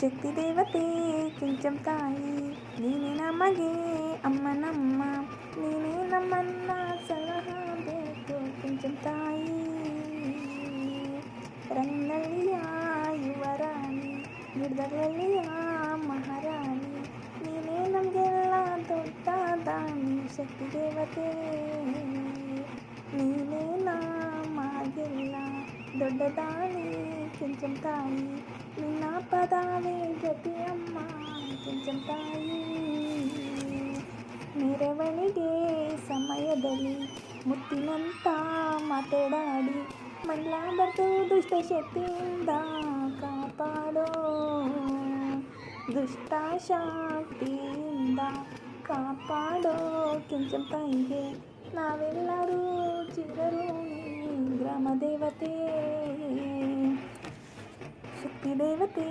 ಶಕ್ತಿ ದೇವತೆ ಕೆಂಚಂ ತಾಯಿ ನೀನೇ ನಮಗೆ ಅಮ್ಮನಮ್ಮ ನೀನೇ ನಮ್ಮನ್ನ ಸಲಹಬೇಕು ಕೆಂಚಂ ತಾಯಿ ರಂಗನಲ್ಲಿಯ ಯುವರಾಣಿ ಗಿಡದಲ್ಲಿಯ ಮಹಾರಾಣಿ ನೀನೇ ನಮಗೆಲ್ಲ ದೊಡ್ಡ ದಾನಿ ಶಕ್ತಿ ದೇವತೆ ದೊಡ್ಡ ದಾನಿ ಕೆಂಚಂ ತಾಯಿ ನಿನ್ನ ಪದಾವೇ ಗತಿ ಅಮ್ಮ ಕೆಂಚಂ ತಾಯಿ ಮೆರವಣಿಗೆ ಸಮಯದಲ್ಲಿ ಮುತ್ತಿನಂತ ಮಾತಾಡಿ ಮಲ್ಲಾಬರ್ದು ದುಷ್ಟ ಶಕ್ತಿಯಿಂದ ಕಾಪಾಡೋ ದುಷ್ಟ ಶಕ್ತಿಯಿಂದ ಕಾಪಾಡೋ ಕೆಂಚಂ ತಾಯಿಗೆ ನಾವೆಲ್ಲರೂ ಚಿರಋಣಿ ಗ್ರಾಮ ದೇವತೆ ಶಕ್ತಿ ದೇವತೆ